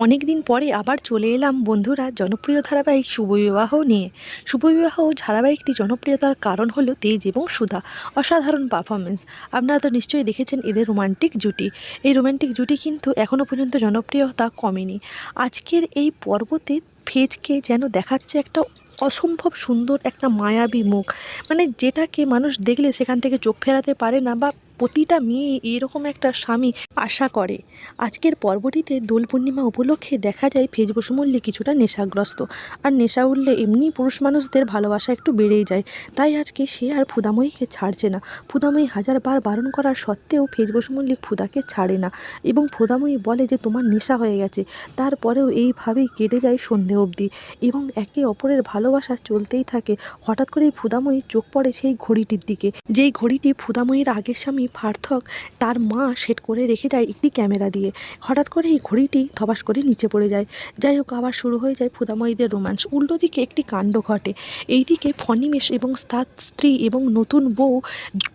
অনেক দিন পরে আবার চলে এলাম বন্ধুরা জনপ্রিয় ধারাবাহিক শুভবিবাহ নিয়ে। শুভবিবাহ ধারাবাহিকটি জনপ্রিয়তার কারণ হলো তেজ এবং সুধা, অসাধারণ পারফরমেন্স আপনারা তো নিশ্চয়ই দেখেছেন এদের রোমান্টিক জুটি। এই রোমান্টিক জুটি কিন্তু এখনও পর্যন্ত জনপ্রিয়তা কমেনি। আজকের এই পর্বতে ফেজকে যেন দেখাচ্ছে একটা অসম্ভব সুন্দর একটা মায়াবী মুখ। মানে যেটাকে মানুষ দেখলে সেখান থেকে চোখ ফেরাতে পারে না বা প্রতিটা মেয়ে এরকম একটা স্বামী আশা করে। আজকের পর্বটিতে দোল পূর্ণিমা উপলক্ষে দেখা যায় ফেজ বসুমল্লী কিছুটা নেশাগ্রস্ত। আর নেশা উঠলে এমনি পুরুষ মানুষদের ভালোবাসা একটু বেড়েই যায়। তাই আজকে সে আর ফুদাময়ীকে ছাড়ছে না। ফুদাময়ী হাজার বার বারণ করার সত্ত্বেও ফেজ বসুমল্লিক ফুদাকে ছাড়ে না এবং ফুদাময়ী বলে যে, তোমার নেশা হয়ে গেছে। তারপরেও এইভাবেই কেটে যায় সন্ধে অবধি এবং একে অপরের ভালোবাসা চলতেই থাকে। হঠাৎ করেই ফুদাময়ী চোখ পড়ে সেই ঘড়িটির দিকে। যেই ঘড়িটি ফুদাময়ীর আগের স্বামী পার্থক তার মা সেট করে রেখে যায় একটি ক্যামেরা দিয়ে। হঠাৎ করে এই ঘড়িটি ধপাস করে নিচে পড়ে যায়। যাই হোক, আবার শুরু হয়ে যায় ফুদাময়ীদের রোম্যান্স উল্টো দিকে একটি কাণ্ড ঘটে। এইদিকে ফনিমেষ এবং তার স্ত্রী এবং নতুন বউ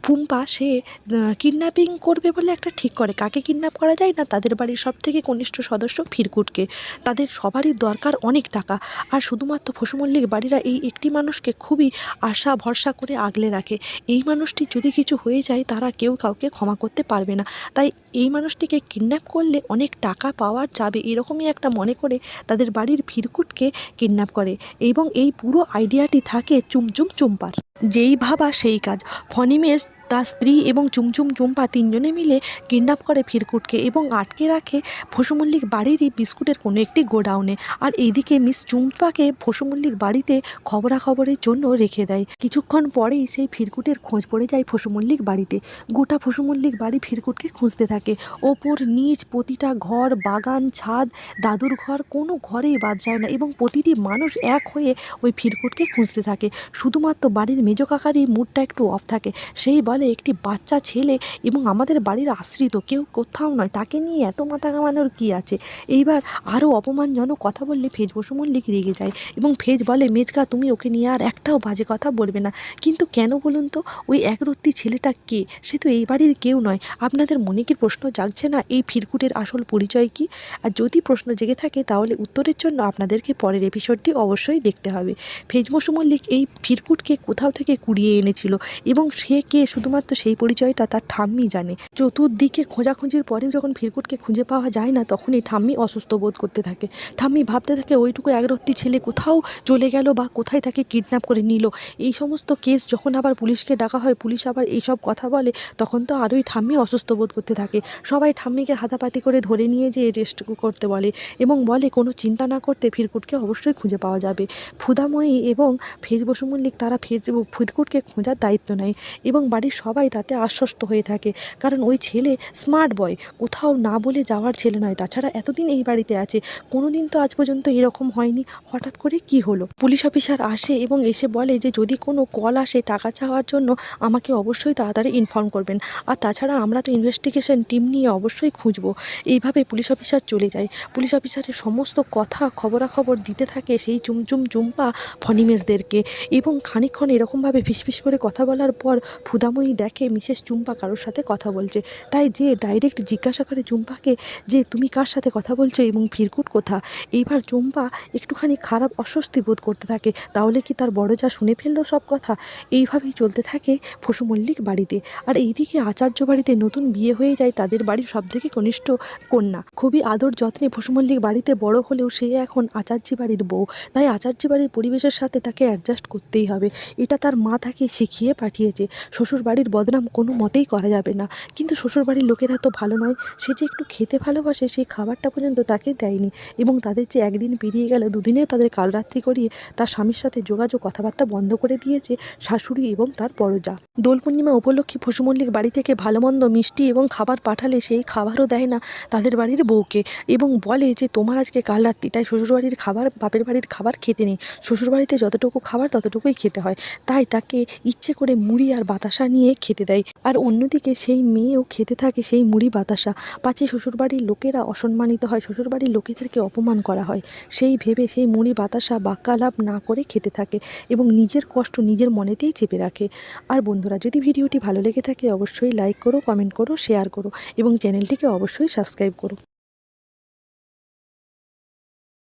পুম্পা, সে কিডন্যাপিং করবে বলে একটা ঠিক করে। কাকে কিডন্যাপ করা যায় না? তাদের বাড়ির সব থেকে কনিষ্ঠ সদস্য ফিরকুটকে। তাদের সবারই দরকার অনেক টাকা। আর শুধুমাত্র ফসুমল্লিক বাড়িরা এই একটি মানুষকে খুবই আশা ভরসা করে আগলে রাখে। এই মানুষটি যদি কিছু হয়ে যায়, তারা কেউ কাউকে ক্ষমা করতে পারবে না। তাই এই মানুষটিকে কিডন্যাপ করলে অনেক টাকা পাওয়ার যাবে এরকমই একটা মনে করে তাদের বাড়ির ফিরকুটকে কিডন্যাপ করে এবং এই পুরো আইডিয়াটি থাকে চুমচুম চুম্পার। যেই ভাবা সেই কাজ। ফনিমেষ তার স্ত্রী এবং চুমচুম চুম্পা তিনজনে মিলে কিডন্যাপ করে ফিরকুটকে এবং আটকে রাখে ফসুমল্লিক বাড়িরই বিস্কুটের কোনো একটি গোডাউনে। আর এইদিকে মিস চুম্পাকে ফসুমল্লিক বাড়িতে খবরাখবরের জন্য রেখে দেয়। কিছুক্ষণ পরেই সেই ফিরকুটের খোঁজ পড়ে যায় ফসুমল্লিক বাড়িতে। গোটা ফসুমল্লিক বাড়ি ফিরকুটকে খুঁজতে থাকে। ওপর, নিচ, প্রতিটা ঘর, বাগান, ছাদ, দাদুর ঘর, কোনো ঘরেই বাদ যায় না এবং প্রতিটি মানুষ এক হয়ে ওই ফিরকুটকে খুঁজতে থাকে। শুধুমাত্র বাড়ির মেজো কাকারই মুডটা একটু অফ থাকে। সেই বলে একটি বাচ্চা ছেলে এবং আমাদের বাড়ির আশ্রিত, কেউ কোথাও নয়। তাকে নিয়ে এত মাথা ঘামানোর কী আছে? এইবার আরও অপমানজনক কথা বললে ফেজ বসু মল্লিক রেগে যায় এবং ফেজ বলে মেজকা তুমি ওকে নিয়ে আর একটাও বাজে কথা বলবে না। কিন্তু কেন বলুন তো, ওই একরত্তি ছেলেটা কে? সে তো এই বাড়ির কেউ নয়। আপনাদের মনে কি প্রশ্ন জাগছে না? এই ফিরকুটের আসল পরিচয় কি? আর যদি প্রশ্ন জেগে থাকে, তাহলে উত্তরের জন্য আপনাদেরকে পরের এপিসোডটি অবশ্যই দেখতে হবে। ফেজ বসু মল্লিক এই ফিরকুটকে কোথাও থেকে কুড়িয়ে এনেছিল এবং সে কে শুধুমাত্র সেই পরিচয়টা তার ঠাম্মি জানে। চতুর্দিকে খোঁজাখুঁজির পরেও যখন ফিরকুটকে খুঁজে পাওয়া যায় না, তখনই ঠাম্মি অসুস্থ বোধ করতে থাকে। ঠাম্মি ভাবতে থাকে, ওইটুকু একরত্তি ছেলে কোথাও চলে গেল বা কোথায় তাকে কিডন্যাপ করে নিল? এই সমস্ত কেস যখন আবার পুলিশকে ডাকা হয়, পুলিশ আবার এইসব কথা বলে, তখন তো আরোই ঠাম্মি অসুস্থ বোধ করতে থাকে। সবাই ঠাম্মিকে হাতাপাতি করে ধরে নিয়ে যেয়ে রেস্ট করতে বলে এবং বলে, কোনো চিন্তা না করতে ফিরকুটকে অবশ্যই খুঁজে পাওয়া যাবে। ফুদাময়ী এবং ফেজ বসু মল্লিক তারা ফের, ফিরকুটকে খোঁজার দায়িত্ব নেয় এবং বাড়ির সবাই তাতে আশ্বস্ত হয়ে থাকে। কারণ ওই ছেলে স্মার্ট বয় কোথাও না বলে যাওয়ার ছেলে নয়। তাছাড়া এতদিন এই বাড়িতে আছে। কোনো দিন তো আজ পর্যন্ত এরকম হয়নি। হঠাৎ করে কি হলো? পুলিশ অফিসার আসে এবং এসে বলে যে, যদি কোনো কল আসে টাকা চাওয়ার জন্য, আমাকে অবশ্যই তাড়াতাড়ি ইনফর্ম করবেন। আর তাছাড়া আমরা তো ইনভেস্টিগেশন টিম নিয়ে অবশ্যই খুঁজবো। এইভাবে পুলিশ অফিসার চলে যায়। পুলিশ অফিসারের সমস্ত কথা খবরাখবর দিতে থাকে সেই চুমচুম চুম্পা ফনিমেশদেরকে এবং খানিকক্ষণ এরকমভাবে ফিসফিস করে কথা বলার পর ফুদাময়ী দেখে মিসেস চুম্পা কারোর সাথে কথা বলছে। তাই যে ডাইরেক্ট জিজ্ঞাসা করে চুম্পাকে যে, তুমি কার সাথে কথা বলছো এবং ফিরকুট কোথা এইবার চুম্পা একটুখানি খারাপ অস্বস্তি বোধ করতে থাকে। তাহলে কি তার বড় যা শুনে ফেলল সব কথা? এইভাবেই চলতে থাকে ফসু মল্লিক বাড়িতে। আর এইদিকে আচার্য বাড়িতে নতুন বিয়ে হয়ে যায় তাদের বাড়ির সব থেকে কনিষ্ঠ কন্যা। খুবই আদর যত্নে ফসু মল্লিক বাড়িতে বড় হলেও সে এখন আচার্য বাড়ির বউ। তাই আচার্য বাড়ির পরিবেশের সাথে তাকে অ্যাডজাস্ট করতেই হবে। এটা তার মা তাকে শিখিয়ে পাঠিয়েছে। শ্বশুর বাড়ির বদনাম কোনো মতেই করা যাবে না। কিন্তু শ্বশুরবাড়ির লোকেরা তো ভালো নয়। সে যে একটু খেতে ভালোবাসে, সেই খাবারটা পর্যন্ত তাকে দেয়নি। এবং তাদের যে একদিন পেরিয়ে গেল দুদিনে তাদের কালরাত্রি করিয়ে তার স্বামীর সাথে যোগাযোগ, কথাবার্তা বন্ধ করে দিয়েছে শাশুড়ি এবং তার যা দোল পূর্ণিমা উপলক্ষে পশুমল্লিক বাড়ি থেকে ভালো মন্দ মিষ্টি এবং খাবার পাঠালে সেই খাবারও দেয় না তাদের বাড়ির বউকে এবং বলে যে, তোমার আজকে কাল রাত্রি তাই শ্বশুরবাড়ির খাবার, বাপের বাড়ির খাবার খেতে নেই। শ্বশুরবাড়িতে যতটুকু খাবার, ততটুকুই খেতে হয়। তাই তাকে ইচ্ছে করে মুড়ি আর বাতাসা নিয়ে খেতে দেয়। আর অন্যদিকে সেই মেয়েও খেতে থাকে সেই মুড়ি বাতাসা। পাছে শ্বশুরবাড়ির লোকেরা অসম্মানিত হয়, শ্বশুরবাড়ির লোকেদেরকে অপমান করা হয়। সেই ভেবে সেই মুড়ি বাতাসা বাক্যালাপ না করে খেতে থাকে এবং নিজের কষ্ট নিজের মনেতেই চেপে রাখে। আর বন্ধুরা, যদি ভিডিওটি ভালো লেগে থাকে, অবশ্যই লাইক করো কমেন্ট করো শেয়ার করো এবং চ্যানেলটিকে অবশ্যই সাবস্ক্রাইব করো।